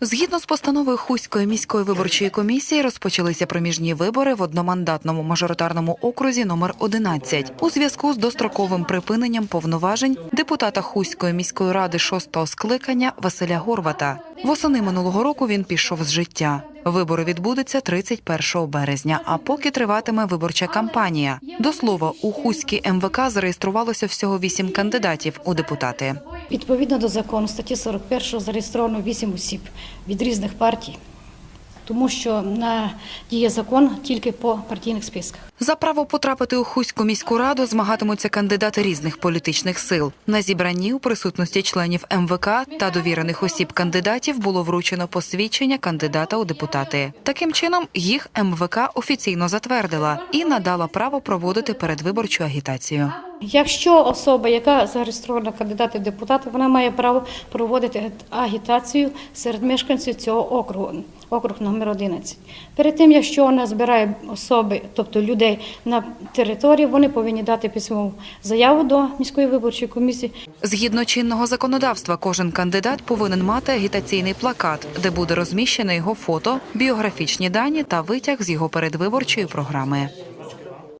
Згідно з постановою Хуської міської виборчої комісії розпочалися проміжні вибори в одномандатному мажоритарному окрузі номер 11 у зв'язку з достроковим припиненням повноважень депутата Хуської міської ради шостого скликання Василя Горвата. Восени минулого року він пішов з життя. Вибори відбудуться 31 березня, а поки триватиме виборча кампанія. До слова, у Хуській МВК зареєструвалося всього вісім кандидатів у депутати. Відповідно до закону статті 41 зареєстровано 8 осіб від різних партій, тому що діє закон тільки по партійних списках. За право потрапити у Хуську міську раду змагатимуться кандидати різних політичних сил. На зібранні у присутності членів МВК та довірених осіб кандидатів було вручено посвідчення кандидата у депутати. Таким чином, їх МВК офіційно затвердила і надала право проводити передвиборчу агітацію. Якщо особа, яка зареєстрована кандидати в депутати, вона має право проводити агітацію серед мешканців цього округу, округ номер 11. Перед тим, якщо вона збирає особи, тобто людей на території, вони повинні дати письмову заяву до міської виборчої комісії Згідно чинного законодавства, кожен кандидат повинен мати агітаційний плакат, де буде розміщено його фото, біографічні дані та витяг з його передвиборчої програми.